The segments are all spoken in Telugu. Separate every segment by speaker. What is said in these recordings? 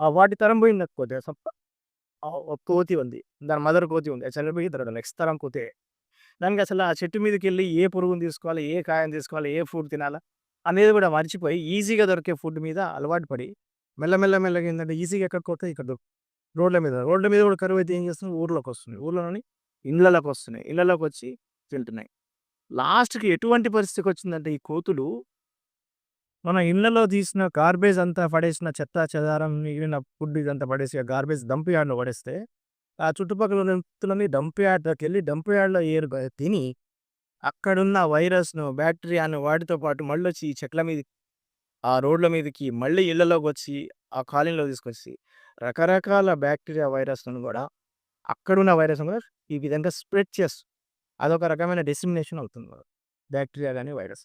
Speaker 1: వాటి తరం పోయింది సప్ప ఆహ్, కోతి ఉంది. దాని మదర్ కోతి ఉంది. అది చనిపోయి తర్వాత నెక్స్ట్ తరం కోతే. దానికి అసలు ఆ చెట్టు మీదకి వెళ్ళి ఏ పురుగుని తీసుకోవాలి, ఏ కాయని తీసుకోవాలి, ఏ ఫ్రూట్ తినాలా అనేది కూడా మర్చిపోయి ఈజీగా దొరికే ఫుడ్ మీద అలవాటు పడి మెల్ల మెల్ల మెల్లగా ఏంటంటే ఈజీగా ఎక్కడ కొడితే ఇక్కడ రోడ్ల మీద. రోడ్ల మీద కూడా కరువైతే ఏం చేస్తుంది ఊర్లోకొస్తుంది. ఊర్లోని ఇళ్ళలోకి వస్తున్నాయి ఇళ్ళలోకి వచ్చి తింటున్నాయి. లాస్ట్‌కి ఎటువంటి పరిస్థితికి వచ్చిందంటే ఈ కోతులు మన ఇళ్ళలో తీసిన గార్బేజ్ అంతా పడేసిన చెత్త చెదారం, మిగిలిన ఫుడ్ ఇదంతా పడేసి ఆ గార్బేజ్ డంప్ యార్డ్‌లో పడేస్తే, ఆ చుట్టుపక్కల ఉన్న వ్యక్తులన్నీ డంప్ యార్డ్‌లోకెళ్ళి డంప్ యార్డ్‌లో ఏరు తిని అక్కడున్న వైరస్‌ను, బ్యాక్టీరియాను వాటితో పాటు మళ్ళీ వచ్చి చెట్ల మీద ఆ రోడ్ల మీదకి మళ్ళీ ఇళ్ళలోకొచ్చి ఆ కాలనీలో తీసుకొచ్చి రకరకాల బ్యాక్టీరియా వైరస్ను కూడా అక్కడున్న వైరస్‌ను కూడా ఈ విధంగా స్ప్రెడ్ చేస్తుంది. అదొక రకమైన డెసిమినేషన్ అవుతుంది. బ్యాక్టీరియా కానీ వైరస్.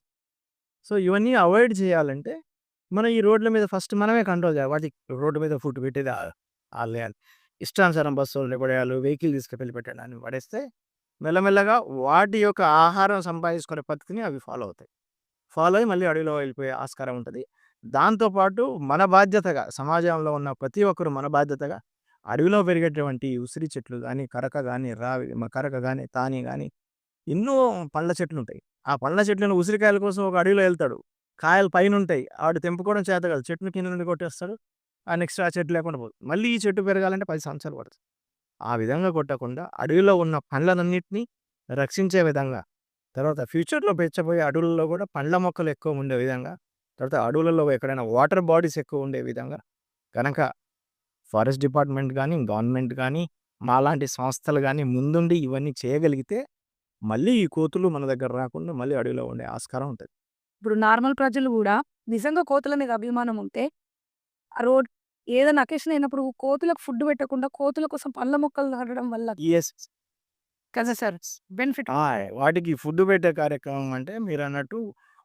Speaker 1: సో, ఇవన్నీ అవాయిడ్ చేయాలంటే మనం ఈ రోడ్ల మీద ఫస్ట్ మనమే కంట్రోల్ చేయాలి. వాటికి రోడ్డు మీద ఫుడ్ పెట్టేది ఆహ్, ఇష్టానుసారం బస్సులు పడేయాలి, వెహికల్ తీసుకెళ్ళి పెట్టడాన్ని పడేస్తే మెల్లమెల్లగా వాటి యొక్క ఆహారం సంపాదించుకునే పద్ధతిని అవి ఫాలో అవుతాయి. ఫాలో అయ్యి మళ్ళీ అడవిలో వెళ్ళిపోయే ఆస్కారం ఉంటుంది దాంతోపాటు మన బాధ్యతగా సమాజంలో ఉన్న ప్రతి ఒక్కరు మన బాధ్యతగా అడవిలో పెరిగేటువంటి ఉసిరి చెట్లు కానీ కరక కానీ రావి కరక కానీ తాని కానీ ఎన్నో పండ్ల చెట్లుంటాయి. ఆ పండ్ల చెట్లను ఉసిరికాయల కోసం ఒక అడవిలో వెళ్తాడు కాయలు పైనుంటాయి. ఆడు తెంపుకోవడం చేత కాదు. చెట్టును కింద నుండి కొట్టేస్తాడు. ఆ నెక్స్ట్ ఆ చెట్టు లేకుండా పోతుంది. మళ్ళీ ఈ చెట్టు పెరగాలంటే పది సంవత్సరాలు పడుతుంది. ఆ విధంగా కొట్టకుండా అడవిలో ఉన్న పండ్లనన్నిటిని రక్షించే విధంగా, తర్వాత ఫ్యూచర్‌లో పెంచబోయే అడవులలో కూడా పండ్ల మొక్కలు ఎక్కువ ఉండే విధంగా, తర్వాత అడవులలో ఎక్కడైనా వాటర్ బాడీస్ ఎక్కువ ఉండే విధంగా కనుక ఫారెస్ట్ డిపార్ట్‌మెంట్ కానీ గవర్నమెంట్ కానీ మాలాంటి సంస్థలు కానీ ముందుండి ఇవన్నీ చేయగలిగితే మళ్ళీ ఈ కోతులు మన దగ్గర రాకుండా మళ్ళీ అడవిలో ఉండే ఆస్కారం ఉంటది.
Speaker 2: ఇప్పుడు నార్మల్ ప్రజలు గూడా నిజంగా కోతుల మీద అభిమానం ఉంటే ఆ రోడ్ ఏదైనా అకేషన్ అయినప్పుడు కోతులకు ఫుడ్ పెట్టకుండా కోతుల కోసం పండ్ల మొక్కలు నాటడం వల్ల. కదా సార్ బెనిఫిట్!
Speaker 1: వాటికి ఫుడ్ పెట్టే కార్యక్రమం అంటే మీరన్నట్టు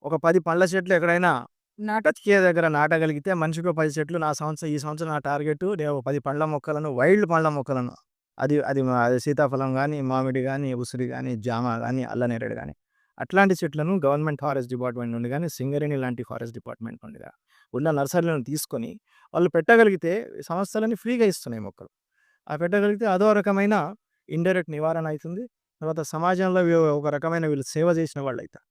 Speaker 1: ఒక 10 పండ్ల చెట్లు ఎక్కడైనా
Speaker 2: నాట
Speaker 1: బతికే దగ్గర నాటగలిగితే మనిషికో 10 చెట్లు నా సంవత్సరం ఈ సంవత్సరం నా టార్గెట్ నేను 10 పండ్ల మొక్కలను వైల్డ్ పండ్ల మొక్కలను అది అది అది సీతాఫలం కానీ మామిడి కానీ ఉసిరి కానీ జామ కానీ అల్లనేరేడు కానీ అట్లాంటి చెట్లను గవర్నమెంట్ ఫారెస్ట్ డిపార్ట్‌మెంట్ నుండి కానీ సింగరేణి లాంటి ఫారెస్ట్ డిపార్ట్‌మెంట్ నుండి ఉన్న నర్సరీలను తీసుకొని వాళ్ళు పెట్టగలిగితే సంస్థలన్నీ ఫ్రీగా ఇస్తున్నాయి మొక్కలు. ఆ పెట్టగలిగితే అదో రకమైన ఇండైరెక్ట్ నివారణ అవుతుంది తర్వాత సమాజంలో ఒక రకమైన వీళ్ళు సేవ చేసిన వాళ్ళు అవుతారు